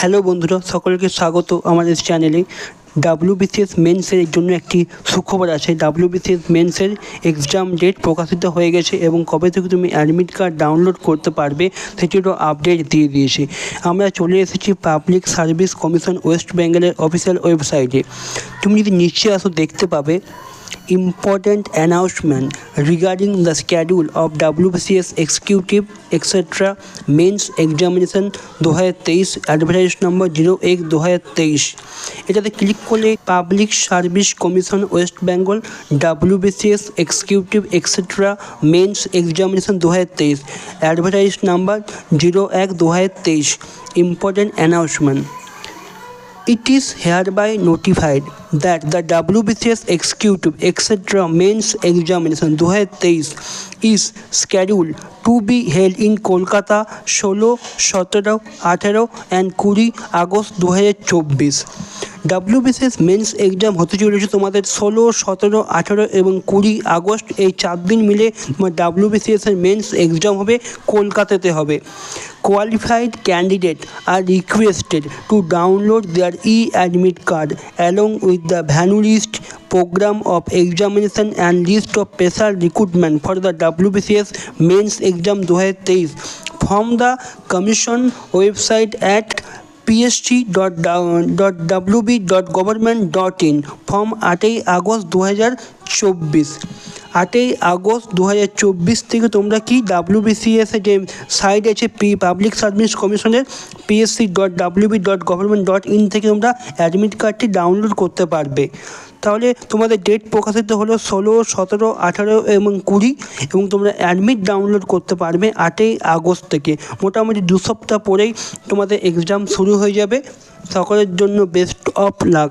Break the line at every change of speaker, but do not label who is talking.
Hello বন্ধুরা, সকলকে স্বাগত আমাদের চ্যানেলে। ডাব্লিউবিসিএস মেন্সের জন্য একটি সুখবর আছে। ডাব্লিউবিসিএস মেন্সের এক্সাম ডেট প্রকাশিত হয়ে গেছে এবং কবে থেকে তুমি অ্যাডমিট কার্ড ডাউনলোড করতে পারবে সেটিরও আপডেট দিয়ে দিয়েছে। আমরা চলে এসেছি পাবলিক সার্ভিস কমিশন ওয়েস্ট বেঙ্গলের অফিসিয়াল ওয়েবসাইটে তুমি যদি নিচে আসো দেখতে পাবে important announcement regarding the schedule of WBCS executive etc mains examination দু হাজার তেইশ অ্যাডভার্টাইজ নম্বর জিরো এক দু হাজার তেইশ এটাতে ক্লিক করলে public service commission West Bengal WBCS executive etcetera mains examination দু হাজার তেইশ অ্যাডভার্টাইজ নাম্বার জিরো এক দু হাজার তেইশ important announcement It is hereby notified that the WBCS Executive etc. Mains Examination 2023 is scheduled to be held in Kolkata ষোলো সতেরো আঠেরো অ্যান্ড কুড়ি আগস্ট দু হাজার চব্বিশ ডাব্লিউ ডাব্লিউবিসিএস মেন্স এক্সাম হতে চলেছে তোমাদের ষোলো, সতেরো, আঠেরো এবং কুড়ি আগস্ট। এই চার দিন মিলে তোমার ডাব্লিউবিসিএস এর মেন্স এক্সাম হবে, কলকাতাতে হবে। Qualified candidate are requested to download their e admit card along with the venue list programme of examination and list of special recruitment for the WBCS mains exam দু হাজার তেইশ from the commission website at psg.wb.government.in from আটই August দু হাজার চব্বিশ আটই August দু হাজার চব্বিশ থেকে তোমরা কি ডাব্লিউবিসিএস যে সাইট আছে পি পাবলিক সার্ভিস কমিশনের PSC dot WB dot government dot in থেকে তোমরা অ্যাডমিট কার্ডটি ডাউনলোড করতে পারবে। তাহলে তোমাদের ডেট প্রকাশিত হলো ষোলো, সতেরো, আঠারো এবং কুড়ি এবং তোমরা অ্যাডমিট ডাউনলোড করতে পারবে আটই আগস্ট থেকে। মোটামুটি দু সপ্তাহ পরেই তোমাদের এক্সাম শুরু হয়ে যাবে। সকলের জন্য বেস্ট অফ লাক